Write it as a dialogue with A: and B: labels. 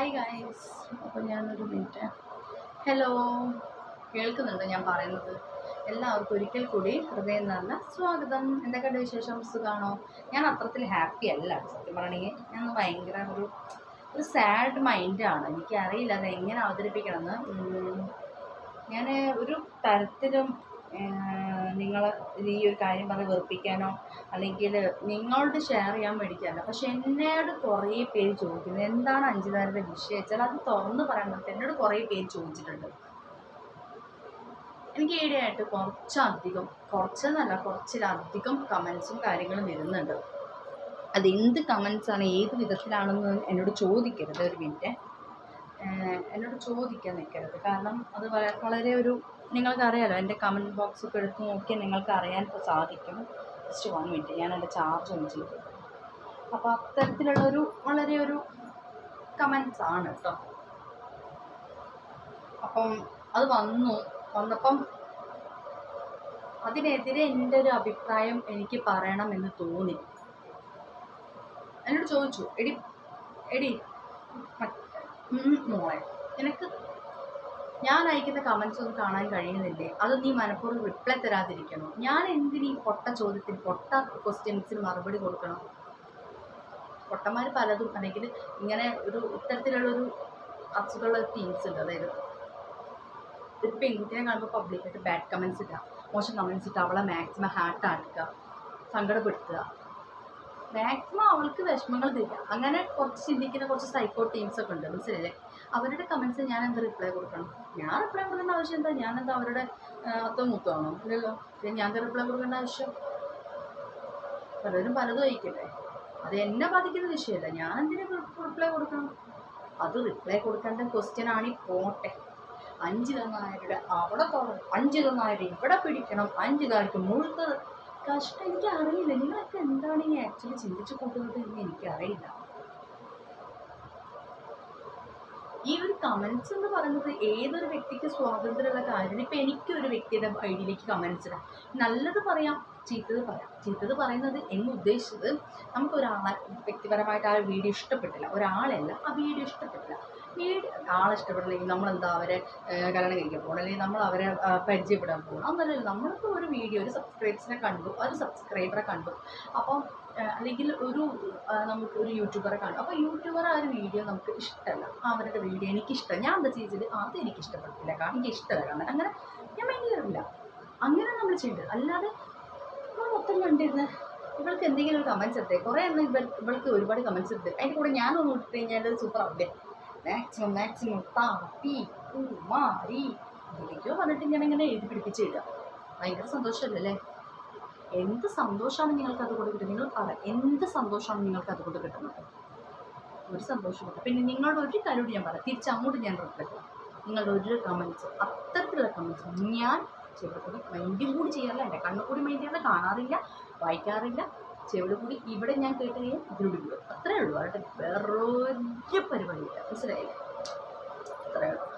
A: Hi guys അപ്പോൾ ഞാനൊരു minute. Hello കേൾക്കുന്നുണ്ടോ? ഞാൻ പറയുന്നത്. എല്ലാവർക്കും ഒരിക്കൽ കൂടി ഹൃദയം നല്ല സ്വാഗതം. എന്തൊക്കെയുണ്ട് വിശേഷം? സുഖമാണോ ഞാൻ അത്രത്തിൽ ഹാപ്പി അല്ല സത്യം പറയണമെങ്കിൽ ഞാൻ ഭയങ്കര ഒരു ഒരു സാഡ് മൈൻഡാണ് എനിക്കറിയില്ല അത് എങ്ങനെ അവതരിപ്പിക്കണമെന്ന്. ഞാൻ ഒരു തരത്തിലും നിങ്ങൾ ഈ ഒരു കാര്യം പറഞ്ഞ് വെറുപ്പിക്കാനോ അല്ലെങ്കിൽ നിങ്ങളോട് ഷെയർ ചെയ്യാൻ മേടിക്കാനോ. പക്ഷെ എന്നോട് കുറേ പേര് ചോദിക്കുന്നു. എന്താണ് അഞ്ചുതാരുടെ വിഷയം വെച്ചാൽ അത് തുറന്ന് പറയണം എന്നോട് കുറേ പേര് ചോദിച്ചിട്ടുണ്ട്. എനിക്ക് ഈയിടെയായിട്ട് കുറച്ചധികം കുറച്ചെന്നല്ല കുറച്ചിലധികം കമൻസും കാര്യങ്ങളും വരുന്നുണ്ട്. അത് എന്ത് കമൻസ് ആണ് ഏത് വിധത്തിലാണെന്ന് എന്നോട് ചോദിക്കരുത് ഒരു മിനിറ്റ് എന്നോട് ചോദിക്കാൻ നിൽക്കരുത്. കാരണം അത് വളരെ ഒരു നിങ്ങൾക്ക് അറിയാലോ എന്റെ കമന്റ് ബോക്സ് ഒക്കെ എടുത്ത് നോക്കിയാൽ നിങ്ങൾക്ക് അറിയാൻ സാധിക്കും. ജസ്റ്റ് വൺ മിനിറ്റ് ഞാൻ എന്റെ ചാർജ് ഒന്ന് ചെയ്തു. അപ്പോൾ അത്തരത്തിലുള്ള ഒരു വളരെ ഒരു കമൻസ് ആണ് കേട്ടോ അപ്പം അത് വന്നു. വന്നപ്പം അതിനെതിരെ എന്റെ ഒരു അഭിപ്രായം എനിക്ക് പറയണമെന്ന് തോന്നി. എന്നോട് ചോദിച്ചു എടി എടി മോളെ നിനക്ക് ഞാൻ അയക്കുന്ന കമൻസ് ഒന്നും കാണാൻ കഴിയുന്നില്ലേ? അത് നീ മനഃപൂർവം റിപ്ലൈ തരാതിരിക്കണോ? ഞാൻ എന്തിനീ പൊട്ട ചോദ്യത്തിന് പൊട്ട ക്വസ്റ്റ്യൻസിന് മറുപടി കൊടുക്കണം? പൊട്ടന്മാർ പലതും അല്ലെങ്കിൽ ഇങ്ങനെ ഒരു ഇത്തരത്തിലുള്ളൊരു അസുഖമുള്ള ടീംസ് ഉണ്ട്. അതായത് ഒരു പെൺകുട്ടിയെ കാണുമ്പോൾ പബ്ലിക്കായിട്ട് ബാഡ് കമൻസ് ഇടുക മോശം കമൻസ് ഇട്ട് അവളെ മാക്സിമം ഹാർട്ട് ആക്കുക സങ്കടപ്പെടുത്തുക. മാക്സിമം അവൾക്ക് വിഷമങ്ങൾ തരിക അങ്ങനെ കുറച്ച് ചിന്തിക്കുന്ന കുറച്ച് സൈക്കോ ടീംസ് ഒക്കെ ഉണ്ട് മനസ്സിലല്ലേ അവരുടെ കമൻസ് ഞാൻ എന്താ റിപ്ലൈ കൊടുക്കണം? ഞാൻ റിപ്ലൈ കൊടുക്കേണ്ട ആവശ്യം എന്താ? ഞാൻ എന്താ അവരുടെ അത്തം മുത്തമാണോ ഇല്ലല്ലോ. പിന്നെ ഞാൻ എന്താ റിപ്ലൈ കൊടുക്കേണ്ട ആവശ്യം? പലരും പലതും അയക്കട്ടെ അത് എന്നെ ബാധിക്കുന്ന വിഷയമല്ല. ഞാൻ എന്തിനു റിപ്ലൈ കൊടുക്കണം? അത് റിപ്ലൈ കൊടുക്കേണ്ട ക്വസ്റ്റ്യൻ ആണ് പോട്ടെ അഞ്ചിത നായരുടെ അവിടെ തുടങ്ങും അഞ്ചിത തന്നായരുടെ ഇവിടെ പിടിക്കണം. അഞ്ചുകാർക്ക് മുഴുത്ത കഷ്ടം എനിക്ക് അറിയില്ല നിങ്ങളൊക്കെ എന്താണ് ഈ ആക്ച്വലി ചിന്തിച്ചു കൂട്ടുന്നത് എന്ന് എനിക്കറിയില്ല. ഈ ഒരു കമൻസ് എന്ന് പറയുന്നത് ഏതൊരു വ്യക്തിക്ക് സ്വാതന്ത്ര്യമുള്ള കാര്യമാണ്? ഇപ്പം എനിക്കൊരു വ്യക്തിയുടെ ഐഡിയിലേക്ക് കമൻസ് ഇടാം. നല്ലത് പറയാം. ചീത്തത് പറയാം. ചീത്തത് പറയുന്നത് എന്ന് ഉദ്ദേശിച്ചത് നമുക്ക് നമുക്കൊരാളെ വ്യക്തിപരമായിട്ട് ആ വീഡിയോ ഇഷ്ടപ്പെട്ടില്ല. ഒരാളല്ല ആ വീഡിയോ ഇഷ്ടപ്പെട്ടില്ല. വീഡിയോ ആളെ നമ്മൾ നമ്മളെന്താ അവരെ കല്യാണം കഴിക്കാൻ പോകണം അല്ലെങ്കിൽ നമ്മൾ അവരെ പരിചയപ്പെടാൻ പോകണം അന്നല്ലല്ലോ നമ്മളിപ്പോൾ ഒരു വീഡിയോ ഒരു സബ്സ്ക്രൈബ്സിനെ കണ്ടു ഒരു സബ്സ്ക്രൈബറെ കണ്ടു. അപ്പം അല്ലെങ്കിൽ ഒരു നമുക്ക് ഒരു യൂട്യൂബറെ കാണും അപ്പോൾ യൂട്യൂബർ ആ ഒരു വീഡിയോ നമുക്ക് ഇഷ്ടമല്ല അവരുടെ വീഡിയോ എനിക്കിഷ്ടം. ഞാൻ എന്താ ചെയ്തത്? അത് എനിക്ക് ഇഷ്ടപ്പെട്ടില്ല. കാരണം എനിക്ക് ഇഷ്ടമല്ല. കാണാൻ അങ്ങനെ ഞാൻ മൈൻഡ് അങ്ങനെ നമ്മൾ ചെയ്യേണ്ടത് അല്ലാതെ മൊത്തം കണ്ടിരുന്ന് ഇവൾക്ക് എന്തെങ്കിലും ഒരു കമൻസ് എടുത്തേ. കുറേ എണ്ണം ഇവൾ ഇവൾക്ക് ഒരുപാട് കമൻസ് എടുത്ത്. അതിന്റെ കൂടെ ഞാനൊന്ന് ഇട്ട് കഴിഞ്ഞാൽ സൂപ്പർ ആവില്ലേ? മാക്സിമം മാക്സിമം താ പി മാറി എന്തൊക്കെയോ പറഞ്ഞിട്ട് ഞാൻ ഇങ്ങനെ എഴുതി പിടിപ്പിച്ച് ഇടുക. ഭയങ്കര സന്തോഷമല്ലേ എന്ത് സന്തോഷമാണ് നിങ്ങൾക്ക് അതുകൊണ്ട് കിട്ടുന്നത്? നിങ്ങൾ പറ. എന്ത് സന്തോഷമാണ് നിങ്ങൾക്ക് അതുകൊണ്ട് കിട്ടുന്നത്? ഒരു സന്തോഷമില്ല പിന്നെ നിങ്ങളുടെ ഒരു കാര്യം ഞാൻ പറയാം. തിരിച്ചങ്ങോട്ട് ഞാൻ റിപ്ലൈ നിങ്ങളുടെ ഒരു കമൻസ് അത്തരത്തിലുള്ള കമൻസ് ഞാൻ ചെവിടെ കൂടി മൈൻഡും കൂടി ചെയ്യാറില്ല. എന്റെ കണ്ണുകൂടി മൈൻഡ് ചെയ്യാറില്ല കാണാറില്ല വായിക്കാറില്ല. ചെവിടെ കൂടി ഇവിടെ ഞാൻ കേട്ട് ഇതിലൂടെ വിടും അത്രേ ഉള്ളൂ. അവരുടെ വേറൊരു പരിപാടിയില്ല. മനസ്സിലായില്ലേ? അത്രേ ഉള്ളൂ.